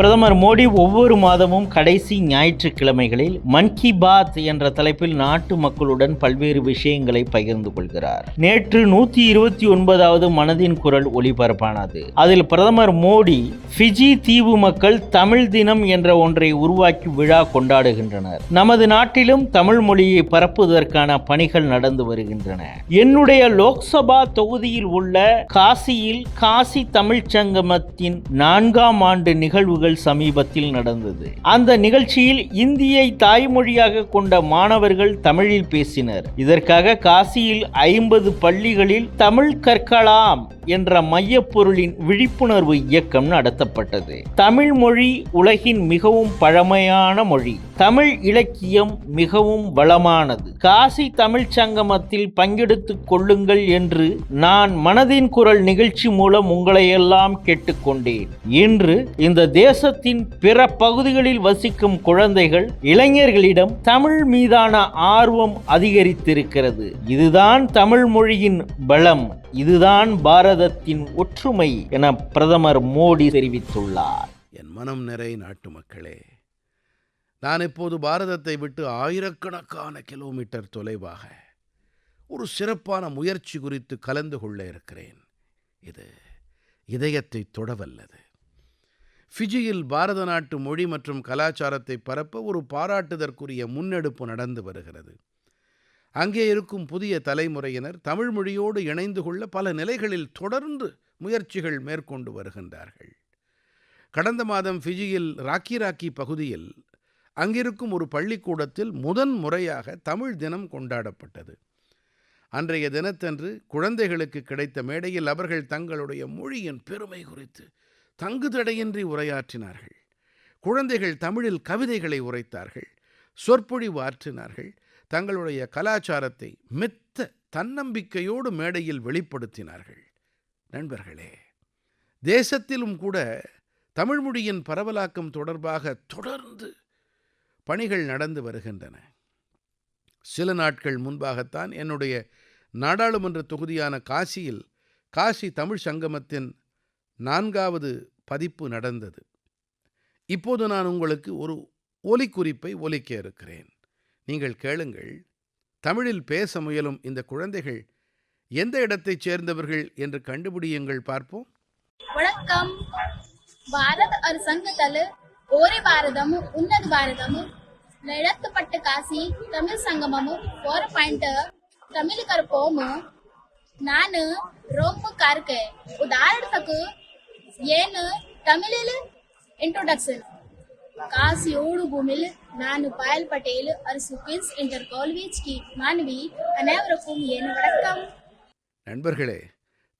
பிரதமர் மோடி ஒவ்வொரு மாதமும் கடைசி ஞாயிற்றுக்கிழமைகளில் மன் கி பாத் என்ற தலைப்பில் நாட்டு மக்களுடன் பல்வேறு விஷயங்களை பகிர்ந்து கொள்கிறார். நேற்று நூத்தி இருபத்தி ஒன்பதாவது மனதின் குரல் ஒளிபரப்பானது அதில் பிரதமர் மோடி ஃபிஜி தீவு மக்கள் தமிழ் தினம் என்ற ஒன்றை உருவாக்கி விழா கொண்டாடுகின்றனர். நமது நாட்டிலும் தமிழ் மொழியை பரப்புவதற்கான பணிகள் நடந்து வருகின்றன. என்னுடைய லோக்சபா தொகுதியில் உள்ள காசியில் காசி தமிழ்ச் சங்கமத்தின் நான்காம் ஆண்டு நிகழ்வுகள் சமீபத்தில் நடந்தது. அந்த நிகழ்ச்சியில் இந்தியை தாய்மொழியாக கொண்ட மாணவர்கள் தமிழில் பேசினர். இதற்காக காசியில் ஐம்பது பள்ளிகளில் தமிழ் கற்கலாம் என்ற மையப்பொருளின் விழிப்புணர்வு இயக்கம் நடத்தப்பட்டது. தமிழ் மொழி உலகின் மிகவும் பழமையான மொழி. தமிழ் இலக்கியம் மிகவும் வளமானது. காசி தமிழ்ச் சங்கமத்தில் பங்கெடுத்துக் கொள்ளுங்கள் என்று நான் மனதின் குரல் நிகழ்ச்சி மூலம் உங்களையெல்லாம் கேட்டுக்கொண்டேன். இன்று இந்த தேசத்தின் பிற பகுதிகளில் வசிக்கும் குழந்தைகள் இளைஞர்களிடம் தமிழ் மீதான ஆர்வம் அதிகரித்திருக்கிறது. இதுதான் தமிழ் மொழியின் பலம் இதுதான் பாரதத்தின் ஒற்றுமை என பிரதமர் மோடி தெரிவித்துள்ளார். என் மனம் நிறை நாட்டு மக்களே நான் இப்போது பாரதத்தை விட்டு ஆயிரக்கணக்கான கிலோமீட்டர் தொலைவாக ஒரு சிறப்பான முயற்சி குறித்து கலந்து கொள்ள இருக்கிறேன். இது இதயத்தை தொடவல்லது. ஃபிஜியில் பாரத நாட்டு மொழி மற்றும் கலாச்சாரத்தை பரப்ப ஒரு பாராட்டுதற்குரிய முன்னெடுப்பு நடந்து வருகிறது. அங்கே இருக்கும் புதிய தலைமுறையினர் தமிழ் மொழியோடு இணைந்து கொள்ள பல நிலைகளில் தொடர்ந்து முயற்சிகள் மேற்கொண்டு வருகின்றார்கள். கடந்த மாதம் ஃபிஜியில் ராக்கி ராக்கி பகுதியில் அங்கிருக்கும் ஒரு பள்ளிக்கூடத்தில் முதன் முறையாக தமிழ் தினம் கொண்டாடப்பட்டது. அன்றைய தினத்தன்று குழந்தைகளுக்கு கிடைத்த மேடையில் அவர்கள் தங்களுடைய மொழியின் பெருமை குறித்து தங்குதடையின்றி உரையாற்றினார்கள். குழந்தைகள் தமிழில் கவிதைகளை உரைத்தார்கள் சொற்பொழிவு ஆற்றினார்கள் தங்களுடைய கலாச்சாரத்தை மெத்த தன்னம்பிக்கையோடு மேடையில் வெளிப்படுத்தினார்கள். நண்பர்களே தேசத்திலும் கூட தமிழ்மொழியின் பரவலாக்கம் தொடர்பாக தொடர்ந்து பணிகள் நடந்து வருகின்றன. சில நாட்கள் முன்பாகத்தான் என்னுடைய நாடாளுமன்ற தொகுதியான காசியில் காசி தமிழ் சங்கமத்தின் நான்காவது பதிப்பு நடந்தது. இப்போது நான் உங்களுக்கு ஒரு ஒலிக்குறிப்பை ஒலிக்க இருக்கிறேன். நீங்கள் கேளுங்கள். தமிழில் பேச முயலும் இந்த குழந்தைகள் எந்த இடத்தைச் சேர்ந்தவர்கள் என்று கண்டுபிடியுங்கள் பார்ப்போம். வணக்கம். பாரத அரசாங்கத்தால் ஒரே பாரதமும் உன்னத பாரதமும் நடத்தப்பட்ட காசி தமிழ் சங்கமம் ஒரு பாயிண்ட் தமிழ் போமு நான் ரொம்ப கருக்கேன் உதாரணத்துக்கு ஏன்னு தமிழில் இன்ட்ரோடக்ஷன் காசியோடு பூமியில் நான் பாயல் பட்டேல் அரசு குயின்ஸ் இன்டர் காலேஜ் கி மாணவி அனைவருக்கும் என் வணக்கம்? நண்பர்களே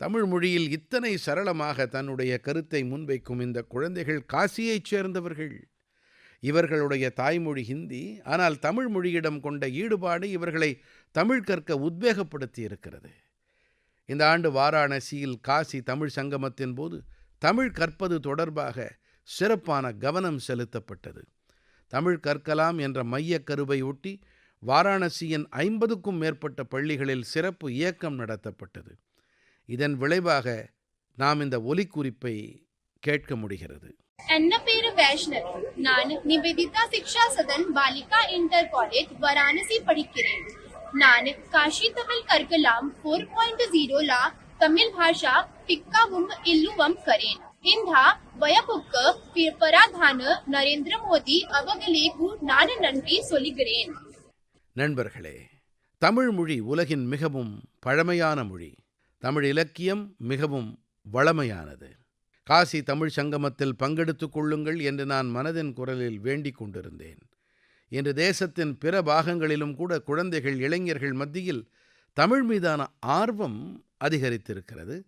தமிழ் மொழியில் இத்தனை சரளமாக தன்னுடைய கருத்தை முன்வைக்கும் இந்த குழந்தைகள் காசியைச் சேர்ந்தவர்கள். இவர்களுடைய தாய்மொழி ஹிந்தி ஆனால் தமிழ் மொழியிடம் கொண்ட ஈடுபாடு இவர்களை தமிழ் கற்க உத்வேகப்படுத்தி இருக்கிறது இந்த ஆண்டு வாராணசியில் காசி தமிழ் சங்கமத்தின் போது தமிழ் கற்பது தொடர்பாக சிறப்பான கவனம் செலுத்தப்பட்டது. தமிழ் கற்கலாம் என்ற மையக் கருவை ஒட்டி வாராணசியின் ஐம்பதுக்கும் மேற்பட்ட பள்ளிகளில் சிறப்பு இயக்கம் நடத்தப்பட்டது. இதன் விளைவாக நாம் இந்த ஒலிக்குறிப்பை கேட்க முடிகிறது. என் பேரு வைஷ்ணவி நான் நிவேதிதா சிக்ஷா சதன் பாலிகா இன்டர் காலேஜ் வாரணாசி படிக்கிறேன் நான் காஷி தமிழ் கற்கலாம் ஃபோர் பாயிண்ட் ஜீரோல தமிழ் பாஷா பிக்காவும் இல்லுவம் கரேன் இந்த வயப்புக்கு பிரதான நரேந்திர மோடி அவர்களுக்கு நான் நன்றி சொல்லுகிறேன் நண்பர்களே தமிழ் மொழி உலகின் மிகவும் பழமையான மொழி தமிழ் இலக்கியம் மிகவும் வளமையானது காசி தமிழ் சங்கமத்தில் பங்கெடுத்துக் கொள்ளுங்கள் என்று நான் மனதின் குரலில் வேண்டிக் கொண்டிருந்தேன். இன்று தேசத்தின் பிற பாகங்களிலும் கூட குழந்தைகள் இளைஞர்கள் மத்தியில் தமிழ் மீதான ஆர்வம் அதிகரித்திருக்கிறது.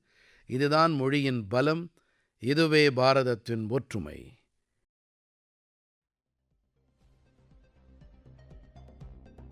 இதுதான் மொழியின் பலம் இதுவே பாரதத்தின் ஒற்றுமை.